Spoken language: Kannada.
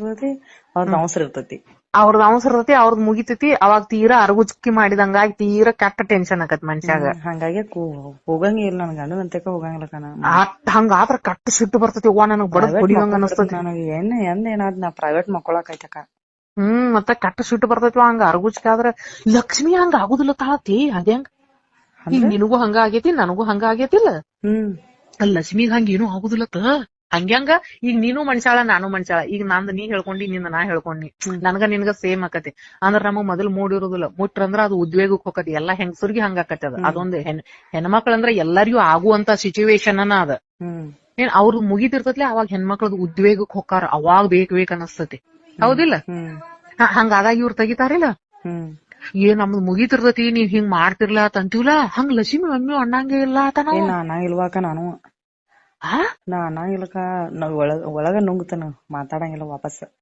ಮುಗಿತಿರ್ತೈತಿ ಅವ್ರದ್ ಅವಸರ ಇರ್ತೈತಿ. ಅವ್ರದ್ ಅವಸರ ಇರ್ತೈತಿ ಅವ್ರದ್ ಮುಗಿತೈತಿ ಅವಾಗ ತೀರಾ ಅರಗುಚ್ಕಿ ಮಾಡಿದಂಗಾಗಿ ತೀರಾ ಕೆಟ್ಟ ಟೆನ್ಷನ್ ಆಕತ್ ಮನ್ಷ್ಯಾಗ. ಹಂಗಾಗಿ ಹೋಗಂಗಿಲ್ಲ ನನ್ ಗಂಡನ ಅಂತಕ ಹೋಗಂಗಿಲ್ಲ ಕಣ. ಅಟ್ ಹಂಗಾದ್ರ ಕಟ್ಟ ಸಿಟ್ಟು ಬರ್ತೈತಿ ಅವ್ವ ನನಗ್ ಬಡದ್ ಹೊಡಿವಂಗ ಅನಸ್ತೈತಿ ನನಗೆ ಏನ್ ಏನ್ ಏನಾದ್ ನಾ ಪ್ರೈವೇಟ್ ಮಕ್ಕೊಳಕೈತಕ ಹ್ಮ್ ಮತ್ತ ಕೆಟ್ಟ ಸಿಟ್ಟು ಬರ್ತೈತಿ ಹಂಗ ಅರಗುಚ್ಕಿ ಆದ್ರ ಲಕ್ಷ್ಮಿ ಹಂಗ ಆಗುದಿಲ್ಲ ತಾಳತಿ ಈಗ ನಿನಗೂ ಹಂಗ ಆಗೇತಿ ನನಗೂ ಹಂಗ ಆಗೇತಿಲ್ಲ? ಹ್ಮ್. ಲಕ್ಷ್ಮಿಗ್ ಹಂಗ ಏನೂ ಆಗುದಿಲ್ಲತ್ತ ಹಂಗ್ಯಾಂಗ? ಈಗ ನೀನು ಮನ್ಸಾಳ ನಾನು ಮನ್ಸಾಳ. ಈಗ ನಂದ್ ನೀ ಹೇಳ್ಕೊಂಡಿ ನಿಂದ ನಾ ಹೇಳ್ಕೊಂಡಿ. ನನ್ಗ ನಿನ್ಗ ಸೇಮ್ ಆಕತಿ. ಅಂದ್ರ ನಮಗ್ ಮೊದಲ್ ಮೂಡಿರೋದಿಲ್ಲ. ಮುಟ್ರಂದ್ರ ಅದು ಉದ್ವೇಗಕ್ ಹೋಗತಿ ಎಲ್ಲಾ ಹೆಂಗಸರ್ಗಿ ಹಂಗ ಆಕತಿ ಅದ. ಅದೊಂದ್ ಹೆಣ್ ಹೆಣ್ಮಕ್ಳಂದ್ರ ಎಲ್ಲರಿಗೂ ಆಗುವಂತ ಸಿಚುವೇಶನ್ ಅನ್ನ ಅದ. ಏನ್ ಅವ್ರದ್ ಮುಗಿತಿರ್ತತ್ಲೆ ಅವಾಗ ಹೆಣ್ಮಕ್ಳದ್ ಉದ್ವೇಗಕ್ ಹೊಕ್ಕಾರ. ಅವಾಗ ಬೇಕ್ ಬೇಕ್ ಅನಸ್ತತಿ. ಹೌದಿಲ್ಲ? ಹಂಗಾದಾಗ ಇವ್ರ ತೆಗಿತಾರಿಲ್ಲ? ಏ ಏನ್ ನಮ್ದು ಮುಗಿತಿರ್ತತಿ ನೀವ್ ಹಿಂಗ್ ಮಾಡ್ತಿರ್ಲಾ ಅಂತೀವಲ್ಲ ಹಂಗ್ ಲಕ್ಷ್ಮಿ ಮಮ್ಮಿ ಅಣ್ಣಂಗೆ ಇಲ್ಲ ನಾ ಇಲ್ವಾಕ ನಾನು. ನಾ ಅನ್ನಂಗಿಲ್ಲಕ ನಾವ್ ಒಳಗ ಒಳಗ ನುಂಗ್ತಾನ ಮಾತಾಡಂಗಿಲ್ಲ ವಾಪಸ್.